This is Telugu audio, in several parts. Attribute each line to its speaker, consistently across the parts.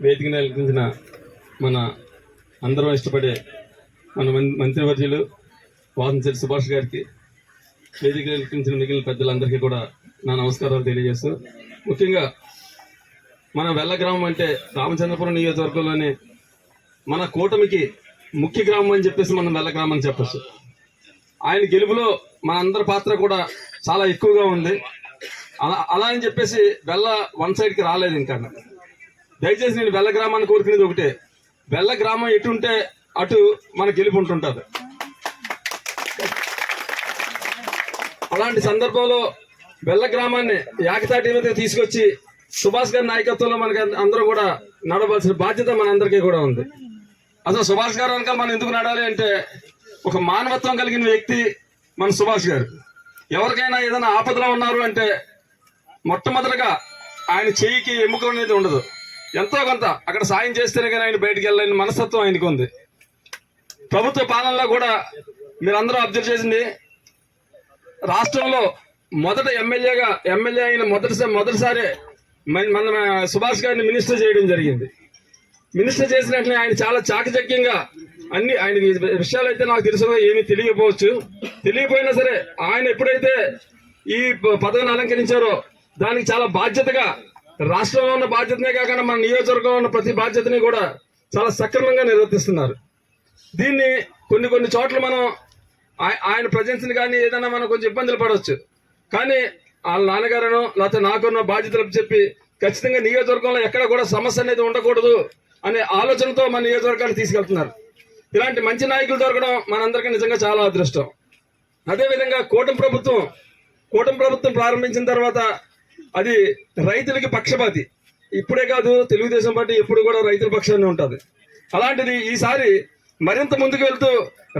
Speaker 1: వేదిక నెలకొల్పిన మన అందరం ఇష్టపడే మన మంత్రివర్యులు వాసంశెట్టి సుభాష్ గారికి వేదిక నెలకొల్పిన మిగిలిన పెద్దలందరికీ కూడా నా నమస్కారాలు తెలియజేస్తూ ముఖ్యంగా మన వెల్ల గ్రామం అంటే రామచంద్రపురం నియోజకవర్గంలోనే మన కూటమికి ముఖ్య గ్రామం అని చెప్పేసి మనం వెల్ల గ్రామం అని చెప్పచ్చు. ఆయన గెలుపులో మన అందరి పాత్ర కూడా చాలా ఎక్కువగా ఉంది. అలా అలా అని చెప్పేసి వెళ్ళ వన్ సైడ్కి రాలేదు ఇంకా. దయచేసి నేను వెల్ల గ్రామాన్ని కోరుకునేది ఒకటే. వెల్ల గ్రామం ఎటుంటే అటు మన గెలుపు ఉంటుంటుంది. అలాంటి సందర్భంలో వెల్ల గ్రామాన్ని ఏకతాటి మీద తీసుకొచ్చి సుభాష్ గారి నాయకత్వంలో మనకి అందరూ కూడా నడవలసిన బాధ్యత మనందరికీ కూడా ఉంది. అసలు సుభాష్ గారు వెనకాల మనం ఎందుకు నడాలి అంటే ఒక మానవత్వం కలిగిన వ్యక్తి మన సుభాష్ గారు. ఎవరికైనా ఏదైనా ఆపదలో ఉన్నారు అంటే మొట్టమొదటిగా ఆయన చేయికి ఎముక అనేది ఉండదు. ఎంతో కొంత అక్కడ సాయం చేస్తేనే కానీ ఆయన బయటకు వెళ్ళలేని మనస్తత్వం ఆయనకు ఉంది. ప్రభుత్వ పాలనలో కూడా మీరందరూ అబ్జర్వ్ చేసింది రాష్ట్రంలో మొదట ఎమ్మెల్యేగా ఎమ్మెల్యే అయిన మొదటిసారి మొదటిసారి మన మన సుభాష్ గారిని మినిస్టర్ చేయడం జరిగింది. మినిస్టర్ చేసినట్లే ఆయన చాలా చాకచక్యంగా అన్ని ఆయన విషయాలు అయితే నాకు తెలుసు ఏమీ తెలియకపోవచ్చు. తెలియపోయినా సరే ఆయన ఎప్పుడైతే ఈ ప- పదవిని అలంకరించారో దానికి చాలా బాధ్యతగా రాష్ట్రంలో ఉన్న బాధ్యతనే కాకుండా మన నియోజకవర్గంలో ఉన్న ప్రతి బాధ్యతని కూడా చాలా సక్రమంగా నిర్వర్తిస్తున్నారు. దీన్ని కొన్ని కొన్ని చోట్ల మనం ఆయ- ఆయన ప్రజెన్స్ని కానీ ఏదైనా మనం కొంచెం ఇబ్బందులు పడవచ్చు. కానీ వాళ్ళ నాన్నగారును లేకపోతే నాకున్న బాధ్యతలు చెప్పి ఖచ్చితంగా నియోజకవర్గంలో ఎక్కడ కూడా సమస్య అనేది ఉండకూడదు అనే ఆలోచనతో మన నియోజకవర్గాన్ని తీసుకెళ్తున్నారు. ఇలాంటి మంచి నాయకులు దొరకడం మనందరికీ నిజంగా చాలా అదృష్టం. అదేవిధంగా కూటమి ప్రభుత్వం కూటమి ప్రభుత్వం ప్రారంభించిన తర్వాత అది రైతులకి పక్షపాతి. ఇప్పుడే కాదు తెలుగుదేశం పార్టీ ఎప్పుడు కూడా రైతుల పక్షాన్ని ఉంటుంది. అలాంటిది ఈసారి మరింత ముందుకు వెళ్తూ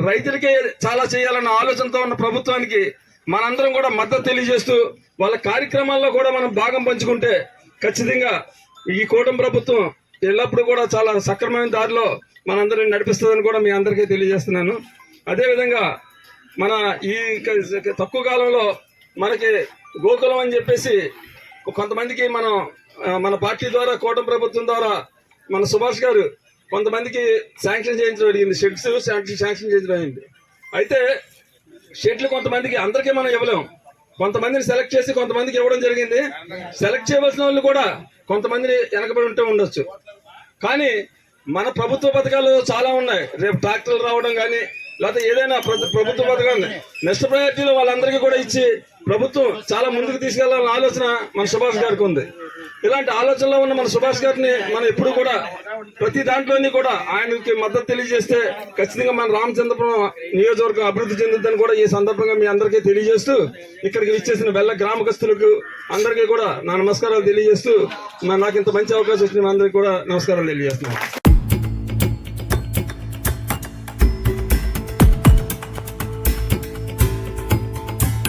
Speaker 1: రైతులకే చాలా చేయాలన్న ఆలోచనతో ఉన్న ప్రభుత్వానికి మనందరం కూడా మద్దతు తెలియజేస్తూ వాళ్ళ కార్యక్రమాల్లో కూడా మనం భాగం పంచుకుంటే ఖచ్చితంగా ఈ కూటమి ప్రభుత్వం ఎల్లప్పుడూ కూడా చాలా సక్రమమైన దారిలో మనందరిని నడిపిస్తుందని కూడా మీ అందరికీ తెలియజేస్తున్నాను. అదేవిధంగా మన ఈ తక్కువ కాలంలో మనకి గోకులం అని చెప్పేసి కొంతమందికి మనం మన పార్టీ ద్వారా కూటమి ప్రభుత్వం ద్వారా మన సుభాష్ గారు కొంతమందికి శాంక్షన్ చేయించడం జరిగింది. షెడ్స్ శాంక్షన్ శాంక్షన్ చేయించడం అయింది అయితే షెడ్లు కొంతమందికి అందరికీ మనం ఇవ్వలేం. కొంతమందిని సెలెక్ట్ చేసి కొంతమందికి ఇవ్వడం జరిగింది. సెలెక్ట్ చేయవలసిన వాళ్ళు కూడా కొంతమందిని వెనకబడి ఉంటే ఉండొచ్చు. కానీ మన ప్రభుత్వ పథకాలు చాలా ఉన్నాయి. రేపు ట్రాక్టర్లు రావడం కానీ లేకపోతే ఏదైనా ప్ర- ప్రభుత్వ పథకాలు నెక్స్ట్ ప్రయారిటీలో వాళ్ళందరికీ కూడా ఇచ్చి ప్రభుత్వం చాలా ముందుకు తీసుకెళ్ళాలన్న ఆలోచన మన సుభాష్ గారికి ఉంది. ఇలాంటి ఆలోచనలో ఉన్న మన సుభాష్ గారిని మనం ఎప్పుడు కూడా ప్రతి దాంట్లోని కూడా ఆయనకి మద్దతు తెలియజేస్తే ఖచ్చితంగా మన రామచంద్రపురం నియోజకవర్గం అభివృద్ధి చెందుతుందని కూడా ఈ సందర్భంగా మీ అందరికీ తెలియజేస్తూ ఇక్కడికి విచ్చేసిన వెళ్ళ గ్రామస్తులకు అందరికీ కూడా నా నమస్కారాలు తెలియజేస్తూ మరి నాకు ఇంత మంచి అవకాశం వచ్చిన అందరికీ కూడా నమస్కారాలు తెలియజేస్తున్నాను.